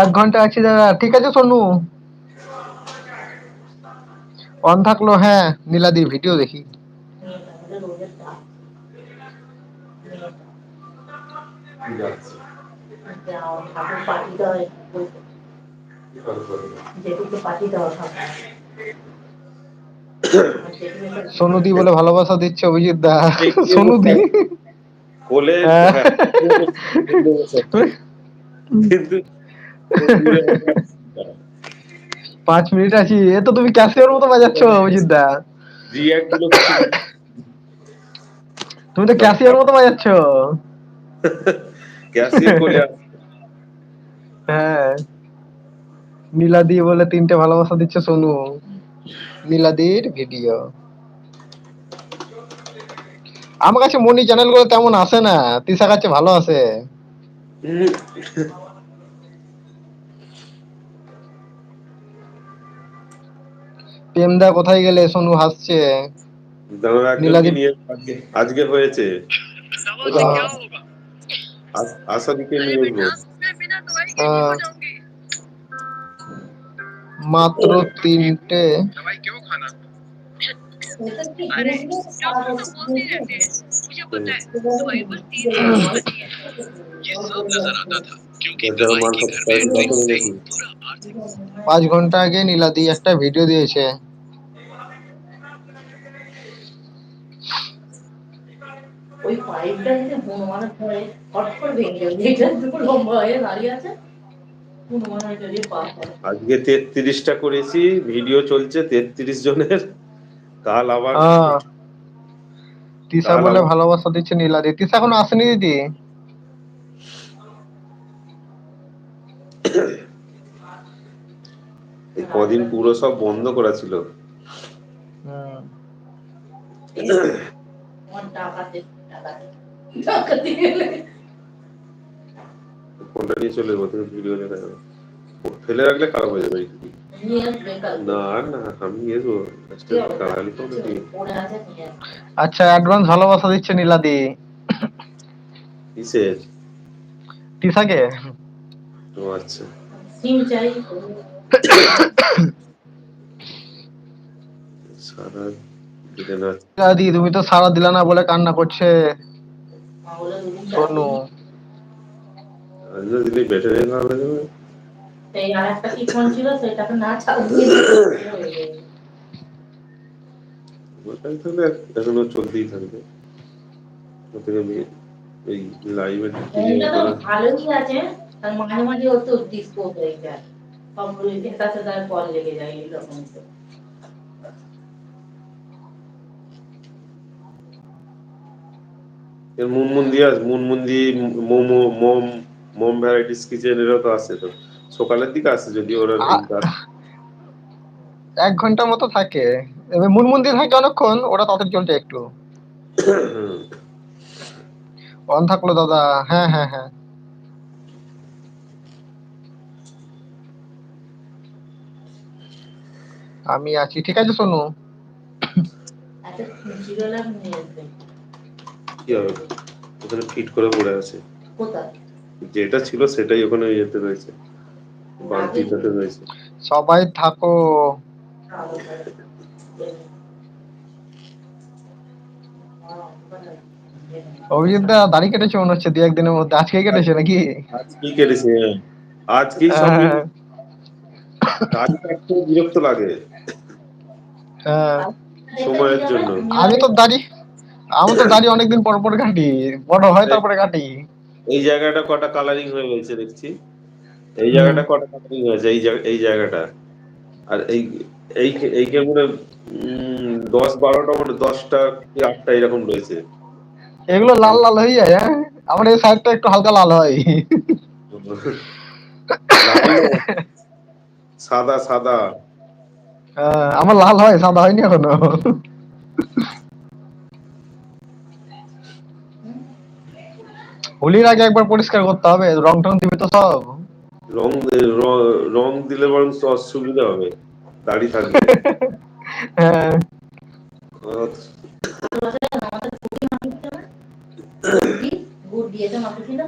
এক ঘণ্টা আছি দাদা। ঠিক আছে সোনু? অন থাকল হ্যাঁ নীলাদির ভিডিও দেখি। সোনুদি বলে ভালোবাসা দিচ্ছে অভিজিৎ দা। সোনুদি কোলে পাঁচ মিনিট আছি। এ তো তুমি ক্যাসিওর মতো বাজাচ্ছ অভিজিৎ দা তুমি তো ক্যাসিওর মতো বাজাচ্ছ। আছে। হ্যাঁ। নীলাদি বলে তিনটে ভালোবাসা দিচ্ছে সোনু। নীলাদির ভিডিও। আমার কাছে মনি চ্যানেলগুলো তেমন আসে না। তিসা কাছে ভালো আসে। প্রেমদা কোথায় গেলে? সোনু হাসছে। নীলাদি- নিয়ে আজকে হয়েছে। আসাদিকে নিয়ে মাত্র তিনটে। পাঁচ ঘণ্টা আগে নীলাদি একটা ভিডিও দিয়েছে। ওই পাইপটা যদি হনুমানের ধরে হট করে ভেঙে যাবে এটা দুটো লম্বা হয়ে দাঁড়িয়ে আছে। হনুমানের যদি পা পড়ে। আজকে তেত্রিশটা করেছি ভিডিও চলছে তেত্রিশ জনের। কাল আবার তিসা বলে ভালোবাসা দিচ্ছে নীলাদি। তিসা এখনও আসেনি দিদি। এই কদিন পুরো সব বন্ধ করা ছিল। হুম। আমার ডাকাতে ডাকাতে ডাকাতে ফোনটা নিয়ে চলে যাব তুমি ভিডিও দেখা যাবে ফেলে রাখলে খারাপ হয়ে যাবে। না না আমি এসবো। আচ্ছা অ্যাডভান্স ভালোবাসা দিচ্ছে নীলাদি। কিসের? তিসাকে ও আচ্ছা। সিম চাই সারা দিলে না। তুমি তো সারা দিলা না বলে কান্না করছে। সোনু আজকে দিলে ব্যাটারি খারাপ সেই আর কি ফোন ছিল সেটাকে না চালিয়ে ওটাই তাহলে এখনও চলতেই থাকবে। ওতে আমি এই লাইভে ভালোই আছে। আর মাঝে মাঝে ও তো ডিসপোজ হয়ে যায়। তার কল লেগে যায় এরকম তো। মোমো মোম মোম ভ্যারাইটিস কিচেন এরও তো আছে তো। সকালের দিকে আসে যদি ওরা এক ঘণ্টা মতো থাকে। এবার মুনমুন দিয়ে থাকে অনেকক্ষণ ওটা তাড়াতাড়ি চলছে একটু। অন থাকল দাদা। হ্যাঁ হ্যাঁ হ্যাঁ। আমি আছি ঠিক আছে নিয়ে আসবে কি হবে? ওখানে ফিট করে পড়ে আছে। কোথায়? যেটা ছিল সেটাই ওখানে ইয়েতে রয়েছে। বালতিটাতে রয়েছে। সবাই থাকো। অভিজিৎ দা দাড়ি কেটেছে মনে হচ্ছে দু একদিনের মধ্যে। আজকেই কেটেছে নাকি? আজকেই কেটেছে আজকেই সব হ্যাঁ, দাড়ি কাটতে বিরক্ত লাগে হ্যাঁ। সময়ের জন্য। আমি তো দাড়ি আমি তো দাড়ি অনেকদিন পর পর কাটি। বড় হয় তারপরে কাটি। এই জায়গাটা কটা কালারিং হয়ে গেছে দেখছি। এই জায়গাটা কটা কালারিং হয়েছে? এই এই জায়গাটা। আর এই এই এই কেমন দশ বারোটা মানে দশটা কি আটটা এরকম রয়েছে। এগুলো লাল লাল হয়ে যায় হ্যাঁ? আমার এই সাইডটা একটু হালকা লাল হয়। সাদা সাদা। হ্যাঁ, আমার লাল হয় সাদা হয়নি এখনও। হোলির আগে একবার পরিষ্কার করতে হবে রং টং দিবে তো সব। রং রং দিলে বরং তো অসুবিধা হবে দাড়ি থাকবে। হ্যাঁ। আহ, আমাদের পুরি মাখিয়েছে